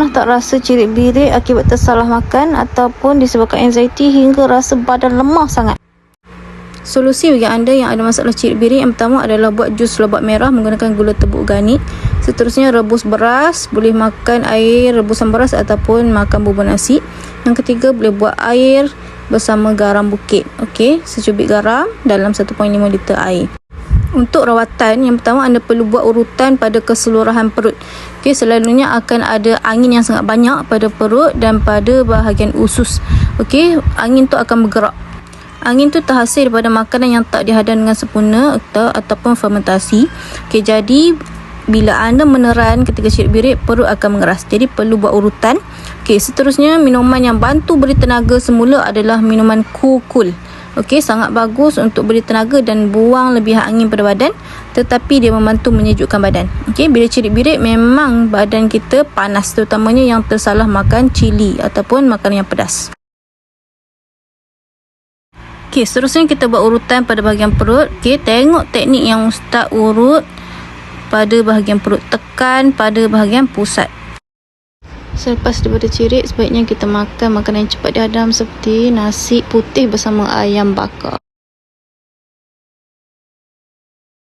pernah tak rasa cirit birik akibat tersalah makan ataupun disebabkan anxiety hingga rasa badan lemah sangat? Solusi bagi anda yang ada masalah cirit birik yang pertama adalah buat jus lobak merah menggunakan gula tebu organik. Seterusnya rebus beras, boleh makan air rebusan beras ataupun makan bubur nasi. Yang ketiga boleh buat air bersama garam bukit. Okey, secubit garam dalam 1.5 liter air. Untuk rawatan, yang pertama anda perlu buat urutan pada keseluruhan perut. Okey, selalunya akan ada angin yang sangat banyak pada perut dan pada bahagian usus. Okey, angin tu akan bergerak. Angin tu terhasil daripada makanan yang tak dihadam dengan sempurna atau ataupun fermentasi. Okey, jadi bila anda meneran ketika cirit birik perut akan mengeras. Jadi perlu buat urutan. Okey, seterusnya minuman yang bantu beri tenaga semula adalah minuman Cool. Okey, sangat bagus untuk beri tenaga dan buang lebihan angin pada badan tetapi dia membantu menyejukkan badan. Okey, bila cirit birik memang badan kita panas terutamanya yang tersalah makan cili ataupun makanan yang pedas. Okey, seterusnya kita buat urutan pada bahagian perut. Okey, tengok teknik yang ustaz urut pada bahagian perut. Tekan pada bahagian pusat. Selepas daripada cirit, sebaiknya kita makan makanan yang cepat dihadam seperti nasi putih bersama ayam bakar.